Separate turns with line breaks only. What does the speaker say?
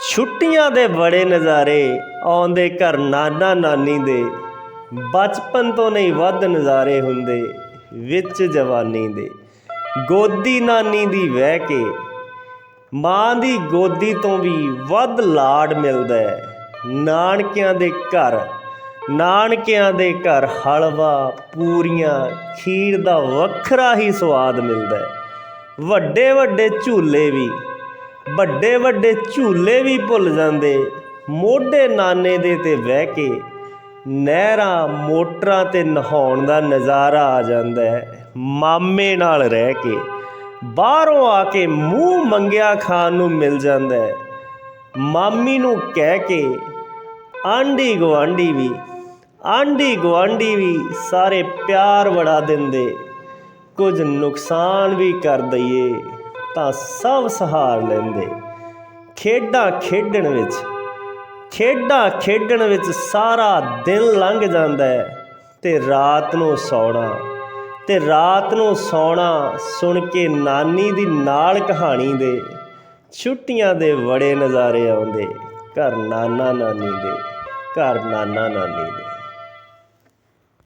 ਛੁੱਟੀਆਂ ਦੇ ਬੜੇ ਨਜ਼ਾਰੇ ਆਉਂਦੇ ਘਰ ਨਾਨਾ ਨਾਨੀ ਦੇ। ਬਚਪਨ ਤੋਂ ਨਹੀਂ ਵੱਧ ਨਜ਼ਾਰੇ ਹੁੰਦੇ ਵਿੱਚ ਜਵਾਨੀ ਦੇ। ਗੋਦੀ ਨਾਨੀ ਦੀ ਵਹਿ ਕੇ, ਮਾਂ ਦੀ ਗੋਦੀ ਤੋਂ ਵੀ ਵੱਧ ਲਾਡ ਮਿਲਦਾ ਹੈ। ਨਾਨਕਿਆਂ ਦੇ ਘਰ, ਨਾਨਕਿਆਂ ਦੇ ਘਰ ਹਲਵਾ, ਪੂਰੀਆਂ, ਖੀਰ ਦਾ ਵੱਖਰਾ ਹੀ ਸਵਾਦ ਮਿਲਦਾ ਹੈ। ਵੱਡੇ ਵੱਡੇ ਝੂਲੇ ਵੀ ਵੱਡੇ ਵੱਡੇ ਝੂਲੇ ਵੀ ਭੁੱਲ ਜਾਂਦੇ। ਮੋਢੇ ਨਾਨੇ ਦੇ ਤੇ ਬਹਿ ਕੇ ਨਹਿਰਾਂ ਮੋਟਰਾਂ ਤੇ ਨਹਾਉਣ ਦਾ ਨਜ਼ਾਰਾ ਆ ਜਾਂਦਾ ਹੈ। ਮਾਮੇ ਨਾਲ ਰਹਿ ਕੇ ਬਾਹਰੋਂ ਆ ਕੇ ਮੂੰਹ ਮੰਗਿਆ ਖਾਣ ਨੂੰ ਮਿਲ ਜਾਂਦਾ ਹੈ। ਮਾਮੀ ਨੂੰ ਕਹਿ ਕੇ ਆਂਢੀ ਗੁਆਂਢੀ ਵੀ, ਆਂਢੀ ਗੁਆਂਢੀ ਵੀ ਸਾਰੇ ਪਿਆਰ ਬੜਾ ਦਿੰਦੇ। ਕੁਝ ਨੁਕਸਾਨ ਵੀ ਕਰ ਦਈਏ। ਤਾਂ ਸਭ ਸਹਾਰ ਲੈਂਦੇ। ਖੇਡਾਂ ਖੇਡਣ ਵਿੱਚ, ਖੇਡਾਂ ਖੇਡਣ ਵਿੱਚ ਸਾਰਾ ਦਿਨ ਲੰਘ ਜਾਂਦਾ ਹੈ। ਤੇ ਰਾਤ ਨੂੰ ਸੌਣਾ, ਤੇ ਰਾਤ ਨੂੰ ਸੌਣਾ ਸੁਣ ਕੇ ਨਾਨੀ ਦੀ ਨਾਲ ਕਹਾਣੀ ਦੇ ਛੁੱਟੀਆਂ ਦੇ ਬੜੇ ਨਜ਼ਾਰੇ ਆਉਂਦੇ। ਘਰ ਨਾਨਾ ਨਾਨੀ ਦੇ, ਘਰ ਨਾਨਾ ਨਾਨੀ ਦੇ।